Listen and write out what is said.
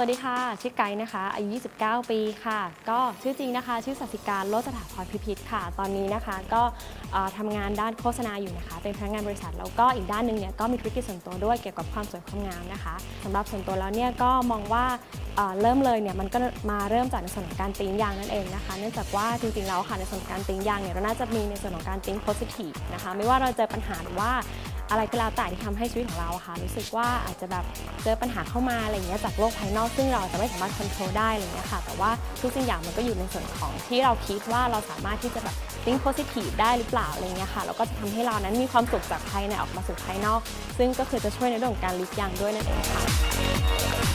วัสดีค่ะ ชื่อไกด์นะคะอายุ 29 ปีค่ะ ก็ชื่อจริงนะคะ ชื่อสัสิการโลสถาพรพิพิธค่ะ ตอนนี้นะคะก็เอ่อทำงานด้านโฆษณาอยู่นะคะ เป็นพนักงานบริษัทแล้วก็อีกด้านหนึ่งเนี่ยก็มีธุรกิจส่วนตัวด้วยเกี่ยวกับความสวยความงามนะคะสำหรับส่วนตัวแล้วเนี่ยก็มองว่าเอ่อเริ่มเลยเนี่ยมันก็มาเริ่มจากในส่วนของการติ้งยางนั่นเองนะคะ เนื่องจากว่าจริงๆแล้วค่ะในส่วนของการติ้งยางเนี่ยเราน่าจะมีในส่วนของการติ้งโพสิทีฟนะคะ ไม่ว่าเราเจอปัญหาหรือว่า อะไรก็แล้วแต่ที่ทำให้ชีวิตของเราอะค่ะรู้สึกว่าอาจจะแบบเจอปัญหาเข้ามาอะไรอย่างเงี้ยจากโลกภายนอกซึ่งเราจะไม่สามารถควบคุมได้อะไรอย่างเงี้ยค่ะ แต่ว่าทุกสิ่งอย่างมันก็อยู่ในส่วนของที่เราคิดว่าเราสามารถที่จะแบบ think positive ได้หรือเปล่าอะไรเงี้ยค่ะแล้วก็จะทำให้เรานั้นมีความสุขจากภายในออกมาสู่ภายนอก ซึ่งก็คือจะช่วยในเรื่องของการลิฟยางด้วยนั่นเองค่ะ